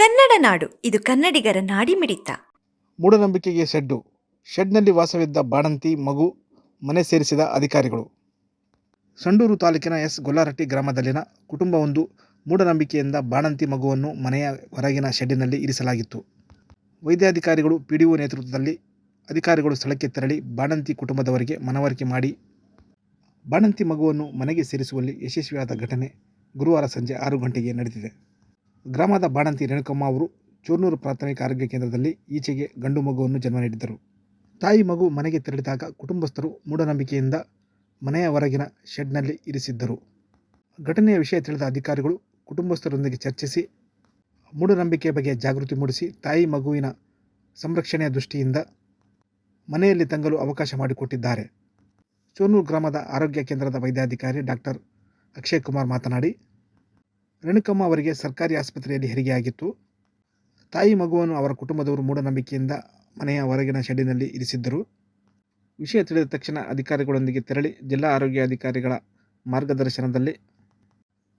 ಕನ್ನಡ ನಾಡು, ಇದು ಕನ್ನಡಿಗರ ನಾಡಿಮಿಡಿತ. ಮೂಢನಂಬಿಕೆಗೆ ಶೆಡ್ಡು, ಶೆಡ್ನಲ್ಲಿ ವಾಸವಿದ್ದ ಬಾಣಂತಿ, ಮಗು, ಮನೆ ಸೇರಿಸಿದ ಅಧಿಕಾರಿಗಳು. ಸಂಡೂರು ತಾಲೂಕಿನ ಎಸ್. ಗೊಲ್ಲಾರಟ್ಟಿ ಗ್ರಾಮದಲ್ಲಿನ ಕುಟುಂಬವೊಂದು ಮೂಢನಂಬಿಕೆಯಿಂದ ಬಾಣಂತಿ, ಮಗುವನ್ನು ಮನೆಯ ಹೊರಗಿನ ಶೆಡ್ಡಿನಲ್ಲಿ ಇರಿಸಲಾಗಿತ್ತು. ವೈದ್ಯಾಧಿಕಾರಿಗಳು ಪಿ ಡಿ ಒ ನೇತೃತ್ವದಲ್ಲಿ ಅಧಿಕಾರಿಗಳು ಸ್ಥಳಕ್ಕೆ ತೆರಳಿ ಬಾಣಂತಿ ಕುಟುಂಬದವರಿಗೆ ಮನವರಿಕೆ ಮಾಡಿ, ಬಾಣಂತಿ, ಮಗುವನ್ನು ಮನೆಗೆ ಸೇರಿಸುವಲ್ಲಿ ಯಶಸ್ವಿಯಾದ ಘಟನೆ ಗುರುವಾರ ಸಂಜೆ ಆರು ಗಂಟೆಗೆ ನಡೆದಿದೆ. ಗ್ರಾಮದ ಬಾಣಂತಿ ರೇಣುಕಮ್ಮ ಅವರು ಚೂರ್ನೂರು ಪ್ರಾಥಮಿಕ ಆರೋಗ್ಯ ಕೇಂದ್ರದಲ್ಲಿ ಈಚೆಗೆ ಗಂಡು ಮಗುವನ್ನು ಜನ್ಮ ನೀಡಿದ್ದರು. ತಾಯಿ ಮಗು ಮನೆಗೆ ತೆರಳಿದಾಗ ಕುಟುಂಬಸ್ಥರು ಮೂಢನಂಬಿಕೆಯಿಂದ ಮನೆಯ ಹೊರಗಿನ ಶೆಡ್ನಲ್ಲಿ ಇರಿಸಿದ್ದರು. ಘಟನೆಯ ವಿಷಯ ತಿಳಿದ ಅಧಿಕಾರಿಗಳು ಕುಟುಂಬಸ್ಥರೊಂದಿಗೆ ಚರ್ಚಿಸಿ ಮೂಢನಂಬಿಕೆ ಬಗ್ಗೆ ಜಾಗೃತಿ ಮೂಡಿಸಿ ತಾಯಿ ಮಗುವಿನ ಸಂರಕ್ಷಣೆಯ ದೃಷ್ಟಿಯಿಂದ ಮನೆಯಲ್ಲಿ ತಂಗಲು ಅವಕಾಶ ಮಾಡಿಕೊಟ್ಟಿದ್ದಾರೆ. ಚೋನೂರು ಗ್ರಾಮದ ಆರೋಗ್ಯ ಕೇಂದ್ರದ ವೈದ್ಯಾಧಿಕಾರಿ ಡಾಕ್ಟರ್ ಅಕ್ಷಯ್ ಕುಮಾರ್ ಮಾತನಾಡಿ ರೇಣುಕಮ್ಮ ಅವರಿಗೆ ಸರ್ಕಾರಿ ಆಸ್ಪತ್ರೆಯಲ್ಲಿ ಹೆರಿಗೆಯಾಗಿತ್ತು ತಾಯಿ ಮಗುವನ್ನು ಅವರ ಕುಟುಂಬದವರು ಮೂಢನಂಬಿಕೆಯಿಂದ ಮನೆಯ ಹೊರಗಿನ ಶೆಡ್ಡಿನಲ್ಲಿ ಇರಿಸಿದ್ದರು. ವಿಷಯ ತಿಳಿದ ತಕ್ಷಣ ಅಧಿಕಾರಿಗಳೊಂದಿಗೆ ತೆರಳಿ ಜಿಲ್ಲಾ ಆರೋಗ್ಯ ಅಧಿಕಾರಿಗಳ ಮಾರ್ಗದರ್ಶನದಲ್ಲಿ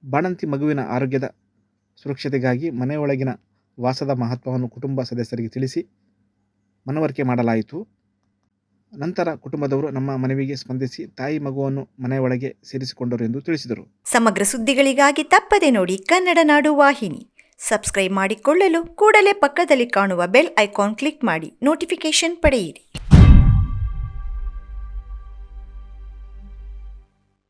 ಬಾಣಂತಿ ಮಗುವಿನ ಆರೋಗ್ಯದ ಸುರಕ್ಷತೆಗಾಗಿ ಮನೆಯೊಳಗಿನ ವಾಸದ ಮಹತ್ವವನ್ನು ಕುಟುಂಬ ಸದಸ್ಯರಿಗೆ ತಿಳಿಸಿ ಮನವರಿಕೆ ಮಾಡಲಾಯಿತು. ನಂತರ ಕುಟುಂಬದವರು ನಮ್ಮ ಮನವಿಗೆ ಸ್ಪಂದಿಸಿ ತಾಯಿ ಮಗುವನ್ನು ಮನೆಯೊಳಗೆ ಸೇರಿಸಿಕೊಂಡರು ಎಂದು ತಿಳಿಸಿದರು. ಸಮಗ್ರ ಸುದ್ದಿಗಳಿಗಾಗಿ ತಪ್ಪದೆ ನೋಡಿ ಕನ್ನಡ ನಾಡು ವಾಹಿನಿ. ಸಬ್ಸ್ಕ್ರೈಬ್ ಮಾಡಿಕೊಳ್ಳಲು ಕೂಡಲೇ ಪಕ್ಕದಲ್ಲಿ ಕಾಣುವ ಬೆಲ್ ಐಕಾನ್ ಕ್ಲಿಕ್ ಮಾಡಿ ನೋಟಿಫಿಕೇಶನ್ ಪಡೆಯಿರಿ.